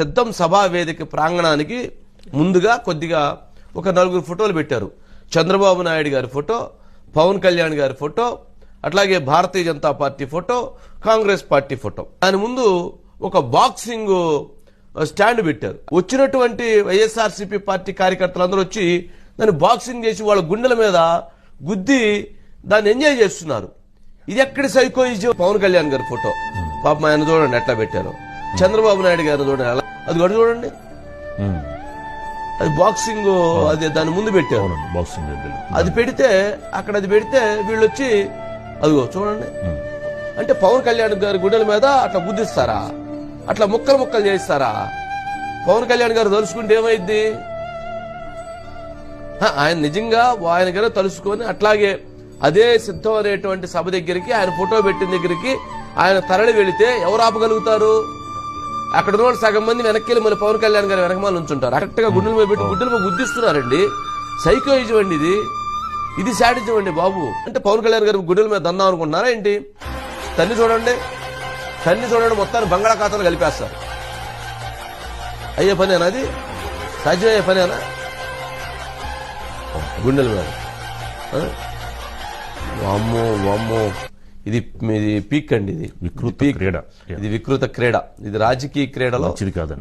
సిద్ధం సభా వేదిక ప్రాంగణానికి ముందుగా కొద్దిగా ఒక నలుగురు ఫోటోలు పెట్టారు. చంద్రబాబు నాయుడు గారి ఫోటో పవన్ కళ్యాణ్ గారి ఫోటో అట్లాగే Bharatiya Janata party photo Congress party photo. దాని ముందు ఒక బాక్సింగ్ స్టాండ్ పెట్టారు. వచ్చినటువంటి వైఎస్ఆర్సీపీ పార్టీ కార్యకర్తలందరూ వచ్చి దాన్ని బాక్సింగ్ చేసి వాళ్ళ గుండెల మీద గుద్ది దాన్ని ఎంజాయ్ చేస్తున్నారు. ఇది ఎక్కడి సైకోయిజం పవన్ కళ్యాణ్ గారి ఫోటో. పాపం ఆయన చూడండి ఎట్లా పెట్టారు. చంద్రబాబు నాయుడు గారు చూడండి అది కూడా చూడండి. అది బాక్సింగ్ అది దాని ముందు పెట్టారు. బాక్సింగ్. అది పెడితే అక్కడ అది పెడితే వీళ్ళు వచ్చి అదిగో చూడండి. అంటే పవన్ కళ్యాణ్ గారి గుండెల మీద అట్లా గుద్దిస్తారా అట్లా ముక్కలు ముక్కలు చేస్తారా పవన్ కళ్యాణ్ గారు తలుచుకుంటే ఏమైద్ది? ఆయన నిజంగా ఆయన గారు తలుసుకొని అట్లాగే అదే సిద్ధం అనేటువంటి సభ దగ్గరికి ఆయన ఫోటో పెట్టిన దగ్గరికి ఆయన తరలి వెళితే ఎవరు ఆపగలుగుతారు? అక్కడ ఉన్న వాళ్ళు సగం మంది వెనక్కి వెళ్ళి మళ్ళీ పవన్ కళ్యాణ్ గారు వెనకమాల ఉంచుంటారు కరెక్ట్గా గుండెల మీద పెట్టి గుడ్డల మీద గుద్దిస్తున్నారండి. సైకోయిజం అండి ఇది. ఇది శాడిజం అండి బాబు. అంటే పవన్ కళ్యాణ్ గారు గుడ్డల మీద దందాం అనుకుంటున్నారా ఏంటి? తల్లి చూడండి. తల్లి చూడండి మొత్తాన్ని బంగాళాఖాతంలో కలిపేస్తారు. అయ్యే పనేనా అది? సాధ్యమయ్యే పనేనా? గుండెల మీద. వామ్మో వామ్మో. ఇది ఇది పీక్ అండి ఇది వికృత పీక్. క్రీడ. ఇది వికృత క్రీడ ఇది రాజకీయ క్రీడలో